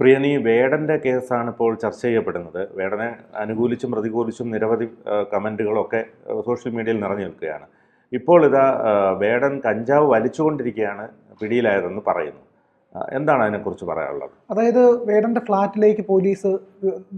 പ്രിയനി വേടന്റെ കേസാണ് ഇപ്പോൾ ചർച്ച ചെയ്യപ്പെടുന്നത്. വേടനെ അനുകൂലിച്ചും പ്രതികൂലിച്ചും നിരവധി കമന്റുകളൊക്കെ സോഷ്യൽ മീഡിയയിൽ നിറഞ്ഞു നിൽക്കുകയാണ്. ഇപ്പോൾ ഇതാ വേടൻ കഞ്ചാവ് വലിച്ചുകൊണ്ടിരിക്കുകയാണ് പിടിയിലായതെന്ന് പറയുന്നു. എന്താണ് അതിനെക്കുറിച്ച് പറയാനുള്ളത്? അതായത് വേടന്റെ ഫ്ലാറ്റിലേക്ക് പോലീസ്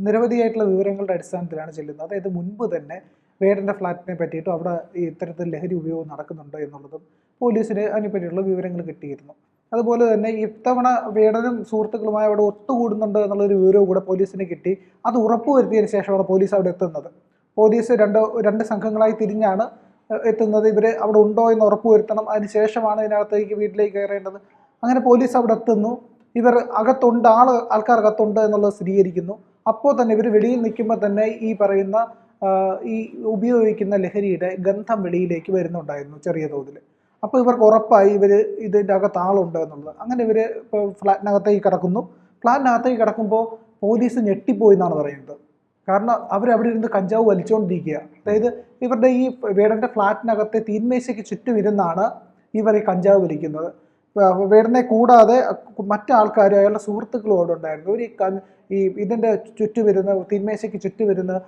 നിരവധിയായിട്ടുള്ള വിവരങ്ങളുടെ അടിസ്ഥാനത്തിലാണ് ചെല്ലുന്നത്. അതായത് മുൻപ് തന്നെ വേടന്റെ ഫ്ലാറ്റിനെ പറ്റിയിട്ടും അവിടെ ഇത്തരത്തിൽ ലഹരി ഉപയോഗം നടക്കുന്നുണ്ടോ എന്നുള്ളതും പോലീസിന് അതിനെപ്പറ്റിയുള്ള വിവരങ്ങൾ കിട്ടിയിരുന്നു. അതുപോലെ തന്നെ ഇത്തവണ വേടനും സുഹൃത്തുക്കളുമായി അവിടെ ഒത്തുകൂടുന്നുണ്ട് എന്നുള്ളൊരു വിവരവും കൂടെ പോലീസിന് കിട്ടി. അത് ഉറപ്പുവരുത്തിയതിന് ശേഷമാണ് പോലീസ് അവിടെ എത്തുന്നത്. പോലീസ് രണ്ട് രണ്ട് സംഘങ്ങളായി തിരിഞ്ഞാണ് എത്തുന്നത്. ഇവർ അവിടെ ഉണ്ടോ എന്ന് ഉറപ്പുവരുത്തണം. അതിന് ശേഷമാണ് ഇതിനകത്തേക്ക് വീട്ടിലേക്ക് കയറേണ്ടത്. അങ്ങനെ പോലീസ് അവിടെ എത്തുന്നു. ഇവർ അകത്തുണ്ട് ആൾ ആൾക്കാർ അകത്തുണ്ട് എന്നുള്ളത് സ്ഥിരീകരിക്കുന്നു. അപ്പോൾ തന്നെ ഇവർ വെളിയിൽ നിൽക്കുമ്പോൾ തന്നെ ഈ പറയുന്ന ഈ ഉപയോഗിക്കുന്ന ലഹരിയുടെ ഗന്ധം വെളിയിലേക്ക് വരുന്നുണ്ടായിരുന്നു ചെറിയ തോതിൽ അപ്പോൾ ഇവർക്ക് ഉറപ്പായി ഇവർ ഇതിന്റെ അകത്ത് ആളുണ്ട് എന്നുള്ളത്. അങ്ങനെ ഇവർ ഇപ്പോൾ ഫ്ലാറ്റിനകത്തേക്ക് കിടക്കുന്നു. ഫ്ലാറ്റിനകത്തേക്ക് കിടക്കുമ്പോൾ പോലീസ് ഞെട്ടിപ്പോയി എന്നാണ് പറയുന്നത്. കാരണം അവരവിടെ ഇരുന്ന് കഞ്ചാവ് വലിച്ചുകൊണ്ടിരിക്കുക. അതായത് ഇവരുടെ ഈ വേടന്റെ ഫ്ലാറ്റിനകത്തെ തീന്മേശയ്ക്ക് ചുറ്റും ഇരുന്നാണ് ഇവർ ഈ കഞ്ചാവ് വലിക്കുന്നത്. വേടനെ കൂടാതെ മറ്റാൾക്കാർ അയാളുടെ സുഹൃത്തുക്കളും അവിടെ ഉണ്ടായിരുന്നു. ക- ഈ ഇതിന്റെ ചുറ്റും വരുന്ന തീന്മേശയ്ക്ക് ചുറ്റും വരുന്ന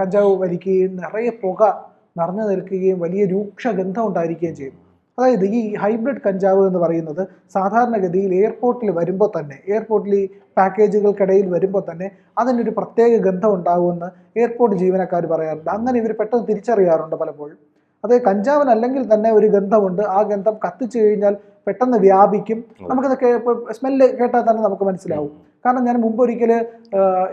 കഞ്ചാവ് വലിക്കുകയും നിറയെ പുക നിറഞ്ഞു നിൽക്കുകയും വലിയ രൂക്ഷ ഗന്ധം ഉണ്ടായിരിക്കുകയും ചെയ്യും അതായത് ഈ ഹൈബ്രിഡ് കഞ്ചാവ് എന്ന് പറയുന്നത് സാധാരണഗതിയിൽ എയർപോർട്ടിൽ വരുമ്പോൾ തന്നെ എയർപോർട്ടിൽ ഈ പാക്കേജുകൾക്കിടയിൽ വരുമ്പോൾ തന്നെ അതിനൊരു പ്രത്യേക ഗന്ധം ഉണ്ടാകുമെന്ന് എയർപോർട്ട് ജീവനക്കാർ പറയാറുണ്ട്. അങ്ങനെ ഇവർ പെട്ടെന്ന് തിരിച്ചറിയാറുണ്ട് പലപ്പോഴും. അത് കഞ്ചാവിനല്ലെങ്കിൽ തന്നെ ഒരു ഗന്ധമുണ്ട്. ആ ഗന്ധം കത്തിച്ചു കഴിഞ്ഞാൽ പെട്ടെന്ന് വ്യാപിക്കും. നമുക്കത് സ്മെല്ല് കേട്ടാൽ തന്നെ നമുക്ക് മനസ്സിലാവും. കാരണം ഞാൻ മുമ്പൊരിക്കൽ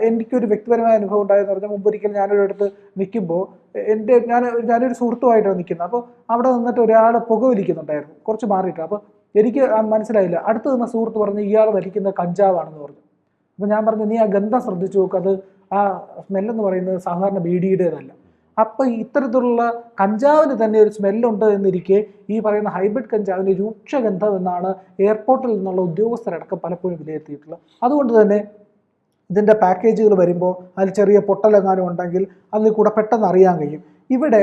എനിക്കൊരു വ്യക്തിപരമായ അനുഭവം ഉണ്ടായെന്ന് പറഞ്ഞാൽ മുമ്പൊരിക്കൽ ഞാനൊരു അടുത്ത് നിൽക്കുമ്പോൾ എന്റെ ഞാൻ ഞാനൊരു സുഹൃത്തുമായിട്ടാണ് നിൽക്കുന്നത്. അപ്പോൾ അവിടെ നിന്നിട്ട് ഒരാൾ പുകവലിക്കുന്നുണ്ടായിരുന്നു. കുറച്ച് മാറിയിട്ട്. അപ്പോൾ എനിക്ക് മനസ്സിലായില്ല. അടുത്ത് നിന്ന സുഹൃത്ത് പറഞ്ഞ് ഇയാൾ വലിക്കുന്ന കഞ്ചാവാണെന്ന് പറഞ്ഞു. അപ്പോൾ ഞാൻ പറഞ്ഞു നീ ആ ഗന്ധം ശ്രദ്ധിച്ചു നോക്ക്. അത് ആ സ്മെല്ലെന്ന് പറയുന്നത് സാധാരണ ബീഡിയുടേതല്ല. അപ്പോൾ ഇത്തരത്തിലുള്ള കഞ്ചാവിന് തന്നെ ഒരു സ്മെല്ലുണ്ട് എന്നിരിക്കെ ഈ പറയുന്ന ഹൈബ്രിഡ് കഞ്ചാവിന് രൂക്ഷഗന്ധം എന്നാണ് എയർപോർട്ടിൽ നിന്നുള്ള ഉദ്യോഗസ്ഥരടക്കം പലപ്പോഴും വിലയിരുത്തിയിട്ടുള്ളത്. അതുകൊണ്ട് തന്നെ ഇതിന്റെ പാക്കേജുകൾ വരുമ്പോൾ അതിൽ ചെറിയ പൊട്ടലെങ്ങാനും ഉണ്ടെങ്കിൽ അതിൽ കൂടെ പെട്ടെന്ന് അറിയാൻ കഴിയും. ഇവിടെ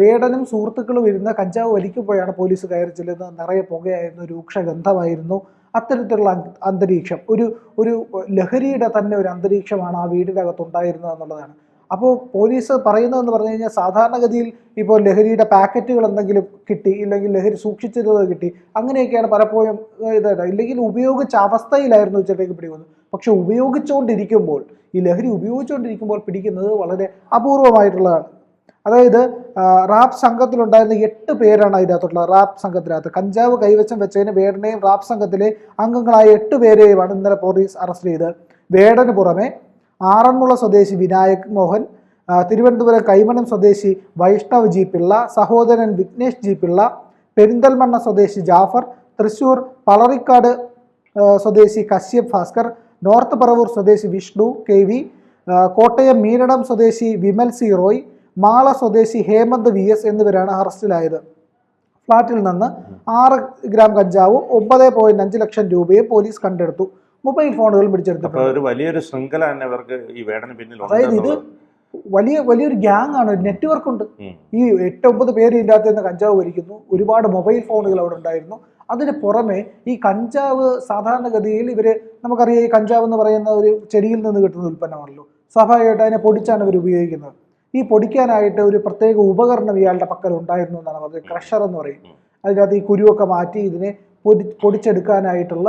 വേടനും സുഹൃത്തുക്കളും ഇരുന്ന കഞ്ചാവ് വലിക്കുമ്പോഴാണ് പോലീസ് കയറി ചെല്ലുന്നത്. നിറയെ പുകയായിരുന്നു രൂക്ഷഗന്ധമായിരുന്നു. അത്തരത്തിലുള്ള അന്തരീക്ഷം. ഒരു ഒരു ലഹരിയുടെ തന്നെ ഒരു അന്തരീക്ഷമാണ് ആ വീടിനകത്ത് ഉണ്ടായിരുന്നത് എന്നുള്ളതാണ്. അപ്പോൾ പോലീസ് പറയുന്നതെന്ന് പറഞ്ഞു കഴിഞ്ഞാൽ സാധാരണഗതിയിൽ ഇപ്പോൾ ലഹരിയുടെ പാക്കറ്റുകൾ എന്തെങ്കിലും കിട്ടി ഇല്ലെങ്കിൽ ലഹരി സൂക്ഷിച്ചിരുന്നത് കിട്ടി അങ്ങനെയൊക്കെയാണ് പലപ്പോഴും ഇതായിട്ട് ഇല്ലെങ്കിൽ ഉപയോഗിച്ച അവസ്ഥയിലായിരുന്നു ഉച്ചത്തേക്ക് പിടിക്കുന്നത്. പക്ഷെ ഉപയോഗിച്ചുകൊണ്ടിരിക്കുമ്പോൾ ഈ ലഹരി ഉപയോഗിച്ചുകൊണ്ടിരിക്കുമ്പോൾ പിടിക്കുന്നത് വളരെ അപൂർവമായിട്ടുള്ളതാണ്. അതായത് റാപ്പ് സംഘത്തിലുണ്ടായിരുന്ന എട്ട് പേരാണ് അതിനകത്തുള്ളത്. റാപ്പ് സംഘത്തിനകത്ത് കഞ്ചാവ് കൈവശം വെച്ചതിന് വേടനെയും റാപ്പ് സംഘത്തിലെ അംഗങ്ങളായ എട്ട് പേരെയുമാണ് ഇന്നലെ പോലീസ് അറസ്റ്റ് ചെയ്ത് വേടന് പുറമെ ആറന്മുള സ്വദേശി വിനായക് മോഹൻ തിരുവനന്തപുരം കൈമണം സ്വദേശി വൈഷ്ണവ് ജി പിള്ള സഹോദരൻ വിഘ്നേഷ് ജി പിള്ള പെരിന്തൽമണ്ണ സ്വദേശി ജാഫർ തൃശൂർ പളറിക്കാട് സ്വദേശി കശ്യപ് ഭാസ്കർ നോർത്ത് പറവൂർ സ്വദേശി വിഷ്ണു കെ വി കോട്ടയം മീനടം സ്വദേശി വിമൽ സി റോയ് മാള സ്വദേശി ഹേമന്ത് വി എസ് എന്നിവരാണ് അറസ്റ്റിലായത്. ഫ്ളാറ്റിൽ നിന്ന് ആറ് ഗ്രാം കഞ്ചാവും ഒമ്പത് പോയിന്റ് അഞ്ച് ലക്ഷം രൂപയും പോലീസ് കണ്ടെടുത്തു. മൊബൈൽ ഫോണുകൾ പിടിച്ചെടുത്തിട്ടുണ്ട് ഒരു വലിയൊരു ശൃംഖല തന്നെ ഈ വേടന് പിന്നിൽ അതായത് ഇത് വലിയ വലിയൊരു ഗ്യാങ് ആണ് ഒരു നെറ്റ്വർക്ക് ഉണ്ട് ഈ എട്ട് ഒമ്പത് പേര് ഇതിന്റെ അകത്ത് നിന്ന് കഞ്ചാവ് വലിക്കുന്നു. ഒരുപാട് മൊബൈൽ ഫോണുകൾ അവിടെ ഉണ്ടായിരുന്നു. അതിന് പുറമെ ഈ കഞ്ചാവ് സാധാരണഗതിയിൽ ഇവർ നമുക്കറിയാം ഈ കഞ്ചാവ് എന്ന് പറയുന്ന ഒരു ചെടിയിൽ നിന്ന് കിട്ടുന്ന ഉൽപ്പന്നമാണല്ലോ. സ്വാഭാവികമായിട്ട് അതിനെ പൊടിച്ചാണ് ഇവർ ഉപയോഗിക്കുന്നത്. ഈ പൊടിക്കാനായിട്ട് ഒരു പ്രത്യേക ഉപകരണം ഇയാളുടെ പക്കൽ ഉണ്ടായിരുന്നു എന്നാണ് പറഞ്ഞത്. ക്രഷർ എന്ന് പറയും. അതിനകത്ത് ഈ കുരുവൊക്കെ മാറ്റി ഇതിനെ പൊടി പൊടിച്ചെടുക്കാനായിട്ടുള്ള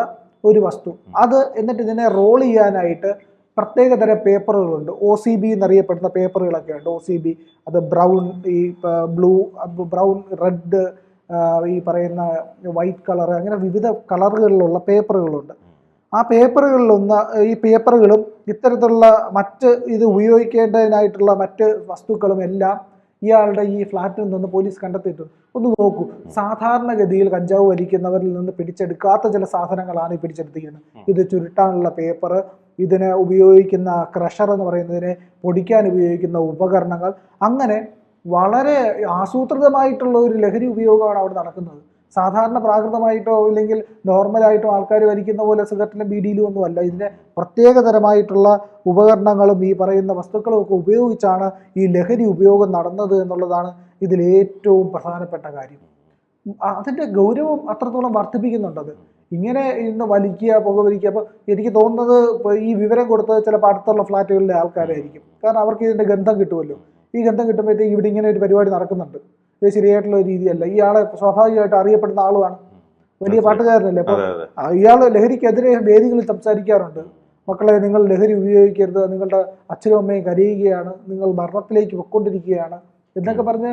ഒരു വസ്തു. അത് എന്നിട്ട് ഇതിനെ റോൾ ചെയ്യാനായിട്ട് പ്രത്യേക തരം പേപ്പറുകളുണ്ട്. ഒ സി ബി എന്നറിയപ്പെടുന്ന പേപ്പറുകളൊക്കെ ഉണ്ട്. ഒ സി ബി അത് ബ്രൗൺ ഈ ബ്ലൂ ബ്രൗൺ റെഡ് ഈ പറയുന്ന വൈറ്റ് കളർ അങ്ങനെ വിവിധ കളറുകളിലുള്ള പേപ്പറുകളുണ്ട്. ആ പേപ്പറുകളിലൊന്ന് ഈ പേപ്പറുകളും ഇത്തരത്തിലുള്ള മറ്റ് ഇത് ഉപയോഗിക്കേണ്ടതിനായിട്ടുള്ള മറ്റ് വസ്തുക്കളും എല്ലാം ഇയാളുടെ ഈ ഫ്ലാറ്റിൽ നിന്ന് പോലീസ് കണ്ടെത്തിയിട്ടുണ്ട് ഒന്ന് നോക്കൂ. സാധാരണഗതിയിൽ കഞ്ചാവ് വലിക്കുന്നവരിൽ നിന്ന് പിടിച്ചെടുക്കാത്ത ചില സാധനങ്ങളാണ് ഈ പിടിച്ചെടുത്തിരിക്കുന്നത്. ഇത് ചുരുട്ടാനുള്ള പേപ്പർ ഇതിനെ ഉപയോഗിക്കുന്ന ക്രഷർ എന്ന് പറയുന്നതിനെ പൊടിക്കാൻ ഉപയോഗിക്കുന്ന ഉപകരണങ്ങൾ. അങ്ങനെ വളരെ ആസൂത്രിതമായിട്ടുള്ള ഒരു ലഹരി ഉപയോഗമാണ് അവിടെ നടക്കുന്നത്. സാധാരണ പ്രാകൃതമായിട്ടോ ഇല്ലെങ്കിൽ നോർമലായിട്ടോ ആൾക്കാർ വലിക്കുന്ന പോലെ സിഗരറ്റിലും ബീഡിയിലും ഒന്നും അല്ല. ഇതിന്റെ പ്രത്യേകതരമായിട്ടുള്ള ഉപകരണങ്ങളും ഈ പറയുന്ന വസ്തുക്കളും ഒക്കെ ഉപയോഗിച്ചാണ് ഈ ലഹരി ഉപയോഗം നടന്നത് എന്നുള്ളതാണ് ഇതിൽ ഏറ്റവും പ്രധാനപ്പെട്ട കാര്യം. അതിന്റെ ഗൗരവം അത്രത്തോളം വർദ്ധിപ്പിക്കുന്നുണ്ടത് ഇങ്ങനെ ഇന്ന് വലിക്കുക പുകവലിക്കുക അപ്പോൾ എനിക്ക് തോന്നുന്നത് ഈ വിവരം കൊടുത്തത് ചിലപ്പോൾ അടുത്തുള്ള ഫ്ലാറ്റുകളിലെ ആൾക്കാരായിരിക്കും. കാരണം അവർക്ക് ഇതിന്റെ ഗന്ധം കിട്ടുമല്ലോ. ഈ ഗന്ധം കിട്ടുമ്പോഴത്തേക്ക് ഇവിടെ ഇങ്ങനെ ഒരു പരിപാടി നടക്കുന്നുണ്ട്. ഇത് ശരിയായിട്ടുള്ള രീതിയല്ല. ഇയാളെ സ്വാഭാവികമായിട്ട് അറിയപ്പെടുന്ന ആളുമാണ്. വലിയ പാട്ടുകാരനല്ലേ അപ്പോൾ ഇയാൾ ലഹരിക്കെതിരെ വേദികളിൽ സംസാരിക്കാറുണ്ട്. മക്കളെ നിങ്ങൾ ലഹരി ഉപയോഗിക്കരുത്. നിങ്ങളുടെ അച്ഛനും അമ്മയും കരയുകയാണ്. നിങ്ങൾ മരണത്തിലേക്ക് പൊക്കൊണ്ടിരിക്കുകയാണ് എന്നൊക്കെ പറഞ്ഞ്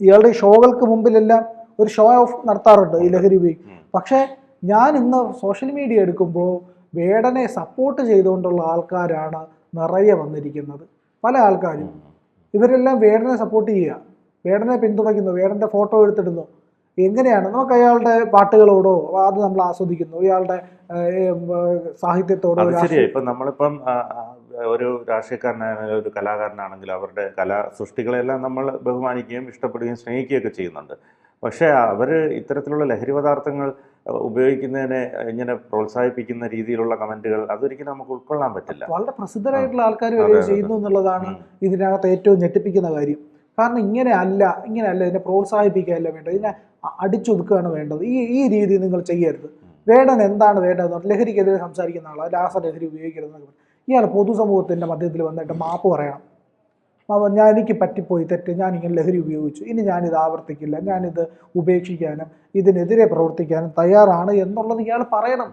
ഇയാളുടെ ഷോകൾക്ക് മുമ്പിലെല്ലാം ഒരു ഷോ ഓഫ് നടത്താറുണ്ട് ഈ ലഹരി ഉപയോഗിക്കും. പക്ഷേ ഞാൻ ഇന്ന് സോഷ്യൽ മീഡിയ എടുക്കുമ്പോൾ വേടനെ സപ്പോർട്ട് ചെയ്തുകൊണ്ടുള്ള ആൾക്കാരാണ് നിറയെ വന്നിരിക്കുന്നത്. പല ആൾക്കാരും. ഇവരെല്ലാം വേടനെ സപ്പോർട്ട് ചെയ്യുക. വേടനെ പിന്തുണയ്ക്കുന്നു വേടന്റെ ഫോട്ടോ എടുത്തിടുന്നു. എങ്ങനെയാണ്? നമുക്ക് അയാളുടെ പാട്ടുകളോടോ അത് നമ്മൾ ആസ്വദിക്കുന്നു. ഇയാളുടെ സാഹിത്യത്തോടോ ശരിയാ. ഇപ്പം നമ്മളിപ്പം ഒരു രാഷ്ട്രീയക്കാരനായാലും ഒരു കലാകാരനാണെങ്കിലും അവരുടെ കലാ സൃഷ്ടികളെല്ലാം നമ്മൾ ബഹുമാനിക്കുകയും ഇഷ്ടപ്പെടുകയും സ്നേഹിക്കുകയൊക്കെ ചെയ്യുന്നുണ്ട്. പക്ഷേ അവർ ഇത്തരത്തിലുള്ള ലഹരി പദാർത്ഥങ്ങൾ ഉപയോഗിക്കുന്നതിനെ ഇങ്ങനെ പ്രോത്സാഹിപ്പിക്കുന്ന രീതിയിലുള്ള കമന്റുകൾ അതൊരിക്കലും നമുക്ക് ഉൾക്കൊള്ളാൻ പറ്റില്ല. വളരെ പ്രസിദ്ധരായിട്ടുള്ള ആൾക്കാർ ചെയ്യുന്നു എന്നുള്ളതാണ് ഇതിനകത്ത് ഏറ്റവും ഞെട്ടിപ്പിക്കുന്ന കാര്യം. കാരണം ഇങ്ങനെ അല്ല ഇങ്ങനെ അല്ല ഇതിനെ പ്രോത്സാഹിപ്പിക്കുകയല്ല വേണ്ടത്. ഇതിനെ അടിച്ചൊതുക്കുകയാണ് വേണ്ടത്. ഈ ഈ രീതി നിങ്ങൾ ചെയ്യരുത്. വേടൻ എന്താണ് വേണ്ടതെന്ന് പറഞ്ഞാൽ ലഹരിക്കെതിരെ സംസാരിക്കുന്ന ആളാണ് രാസ ലഹരി ഉപയോഗിക്കരുതെന്നൊക്കെ പറയും. ഇയാൾ പൊതുസമൂഹത്തിന്റെ മധ്യത്തിൽ വന്നിട്ട് മാപ്പ് പറയണം. ഞാൻ എനിക്ക് പറ്റിപ്പോയി തെറ്റ്. ഞാൻ ഇങ്ങനെ ലഹരി ഉപയോഗിച്ചു. ഇനി ഞാനിത് ആവർത്തിക്കില്ല. ഞാനിത് ഉപേക്ഷിക്കാനും ഇതിനെതിരെ പ്രവർത്തിക്കാനും തയ്യാറാണ് എന്നുള്ളത് ഇയാൾ പറയണം.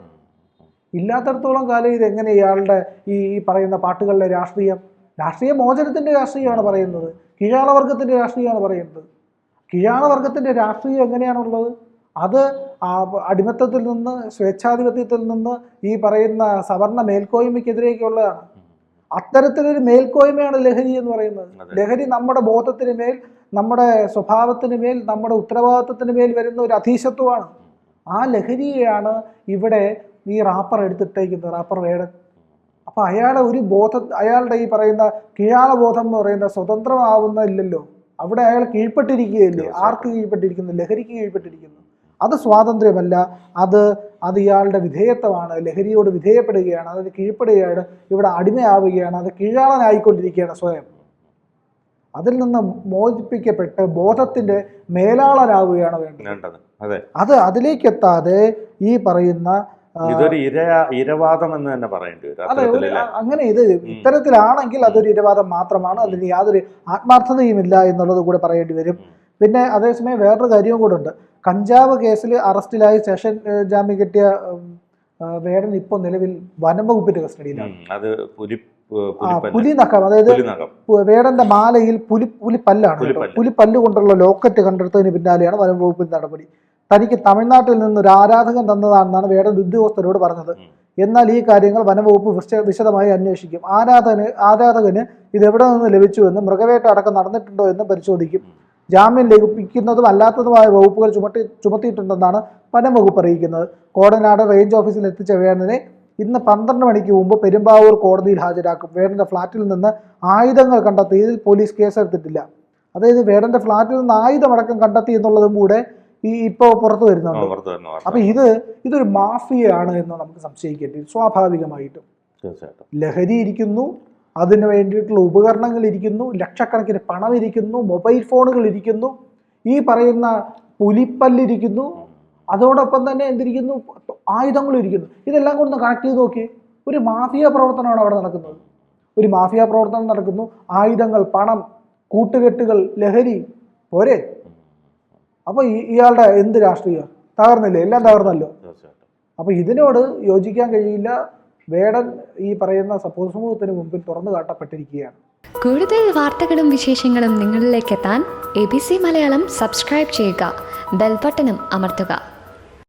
ഇല്ലാത്തടത്തോളം കാലം ഇത് എങ്ങനെ ഇയാളുടെ ഈ പറയുന്ന പാട്ടുകളിലെ രാഷ്ട്രീയം? രാഷ്ട്രീയ മോചനത്തിന്റെ രാഷ്ട്രീയമാണ് പറയുന്നത്. കീഴാളവർഗത്തിന്റെ രാഷ്ട്രീയമാണ് പറയുന്നത്. കീഴാളവർഗത്തിന്റെ രാഷ്ട്രീയം എങ്ങനെയാണുള്ളത്? അത് അടിമത്തത്തിൽ നിന്ന് സ്വേച്ഛാധിപത്യത്തിൽ നിന്ന് ഈ പറയുന്ന സവർണ മേൽക്കോയ്മയ്ക്കെതിരേക്കുള്ളതാണ് അത്തരത്തിലൊരു മേൽക്കോയ്മയാണ് ലഹരി എന്ന് പറയുന്നത്. ലഹരി നമ്മുടെ ബോധത്തിന് മേൽ നമ്മുടെ സ്വഭാവത്തിന് മേൽ നമ്മുടെ ഉത്തരവാദിത്വത്തിന് മേൽ വരുന്ന ഒരു അധീശത്വമാണ്. ആ ലഹരിയെയാണ് ഇവിടെ ഈ റാപ്പർ എടുത്തിട്ടേക്കുന്നത്. റാപ്പർ വേടൻ. അപ്പൊ അയാളെ ഒരു ബോധ അയാളുടെ ഈ പറയുന്ന കീഴാള ബോധം എന്ന് പറയുന്ന സ്വതന്ത്രമാവുന്നില്ലല്ലോ. അവിടെ അയാൾ കീഴ്പ്പെട്ടിരിക്കുകയല്ലേ? ആർക്ക് കീഴ്പ്പെട്ടിരിക്കുന്നു? ലഹരിക്ക് കീഴ്പ്പെട്ടിരിക്കുന്നു. അത് സ്വാതന്ത്ര്യമല്ല. അത് അത് ഇയാളുടെ വിധേയത്വമാണ്. ലഹരിയോട് വിധേയപ്പെടുകയാണ്. അതിന് കീഴ്പ്പെടുകയാണ് ഇവിടെ അടിമയാവുകയാണ്. അത് കീഴാളനായിക്കൊണ്ടിരിക്കുകയാണ് സ്വയം. അതിൽ നിന്ന് മോചിപ്പിക്കപ്പെട്ട് ബോധത്തിന്റെ മേലാളനാവുകയാണ് വേണ്ടത്. അത് അതെ. അത് അതിലേക്കെത്താതെ ഈ പറയുന്ന ഇതൊരു ഇര ഇരവാദം എന്ന് തന്നെ പറയേണ്ടി വരും. അങ്ങനെ ഇത് ഇത്തരത്തിലാണെങ്കിൽ അതൊരു ഇരവാദം മാത്രമാണ് അതിന് യാതൊരു ആത്മാർത്ഥതയുമില്ല എന്നുള്ളത് കൂടെ പറയേണ്ടി വരും. പിന്നെ അതേസമയം വേറൊരു കാര്യവും കൂടെ ഉണ്ട്. കഞ്ചാവ് കേസിൽ അറസ്റ്റിലായി സെഷൻ ജാമ്യം കിട്ടിയ വേടൻ ഇപ്പോൾ നിലവിൽ വനം വകുപ്പിന്റെ കസ്റ്റഡിയിലാണ്. അത് പുലി ആ പുലി നഖം അതായത് വേടന്റെ മാലയിൽ പുലി പുലിപ്പല്ലാണ്. പുലിപ്പല്ല്. പുലിപ്പല്ല് കൊണ്ടുള്ള ലോക്കറ്റ് കണ്ടെടുത്തതിന് പിന്നാലെയാണ് വനം വകുപ്പിന്റെ നടപടി. തനിക്ക് തമിഴ്നാട്ടിൽ നിന്ന് ഒരു ആരാധകൻ തന്നതാണെന്നാണ് വേടൻ ഉദ്യോഗസ്ഥരോട് പറഞ്ഞത്. എന്നാൽ ഈ കാര്യങ്ങൾ വനംവകുപ്പ് വിശദമായി അന്വേഷിക്കും. ആരാധകന് ആരാധകന് ഇത് എവിടെ നിന്ന് ലഭിച്ചുവെന്നും മൃഗവേട്ട അടക്കം നടന്നിട്ടുണ്ടോ എന്ന് പരിശോധിക്കും. ജാമ്യം ലഭിക്കുന്നതും അല്ലാത്തതുമായ വകുപ്പുകൾ ചുമട്ടി ചുമത്തിയിട്ടുണ്ടെന്നാണ് വനംവകുപ്പ് അറിയിക്കുന്നത്. കോടനാട് റേഞ്ച് ഓഫീസിൽ എത്തിച്ച വേണനെ ഇന്ന് പന്ത്രണ്ട് മണിക്ക് മുമ്പ് പെരുമ്പാവൂർ കോടതിയിൽ ഹാജരാക്കും. വേടന്റെ ഫ്ളാറ്റിൽ നിന്ന് ആയുധങ്ങൾ കണ്ടെത്തിയതിൽ പോലീസ് കേസെടുത്തിട്ടില്ല. അതായത് വേടന്റെ ഫ്ളാറ്റിൽ നിന്ന് ആയുധമടക്കം കണ്ടെത്തി എന്നുള്ളതും കൂടെ ഈ ഇപ്പോൾ പുറത്തു വരുന്നുണ്ട്. അപ്പൊ ഇത് ഇതൊരു മാഫിയയാണ് എന്ന് നമുക്ക് സംശയിക്കേണ്ടി സ്വാഭാവികമായിട്ടും. ലഹരി ഇരിക്കുന്നു അതിന് വേണ്ടിയിട്ടുള്ള ഉപകരണങ്ങൾ ഇരിക്കുന്നു ലക്ഷക്കണക്കിന് പണം ഇരിക്കുന്നു മൊബൈൽ ഫോണുകൾ ഇരിക്കുന്നു ഈ പറയുന്ന പുലിപ്പല്ലിരിക്കുന്നു അതോടൊപ്പം തന്നെ എന്തിരിക്കുന്നു? ആയുധങ്ങളും ഇരിക്കുന്നു. ഇതെല്ലാം കൊണ്ട് കണക്ട് ചെയ്ത് നോക്കി ഒരു മാഫിയ പ്രവർത്തനമാണ് അവിടെ നടക്കുന്നത്. ഒരു മാഫിയ പ്രവർത്തനം നടക്കുന്നു. ആയുധങ്ങൾ പണം കൂട്ടുകെട്ടുകൾ ലഹരി പോരെ? അപ്പൊ ഈ- ഇയാളുടെ എന്ത് രാഷ്ട്രീയ? തകർന്നില്ലേ? എല്ലാം തകർന്നല്ലോ. അപ്പോൾ അപ്പൊ ഇതിനോട് യോജിക്കാൻ കഴിയില്ല. വേടൻ ഈ പറയുന്ന പൊതുസമൂഹത്തിന് മുമ്പിൽ തുറന്നു കാട്ടപ്പെട്ടിരിക്കുകയാണ്. കൂടുതൽ വാർത്തകളും വിശേഷങ്ങളും നിങ്ങളിലേക്ക് എത്താൻ A B C Malayalam subscribe ചെയ്യുക. ബെൽബട്ടനും അമർത്തുക.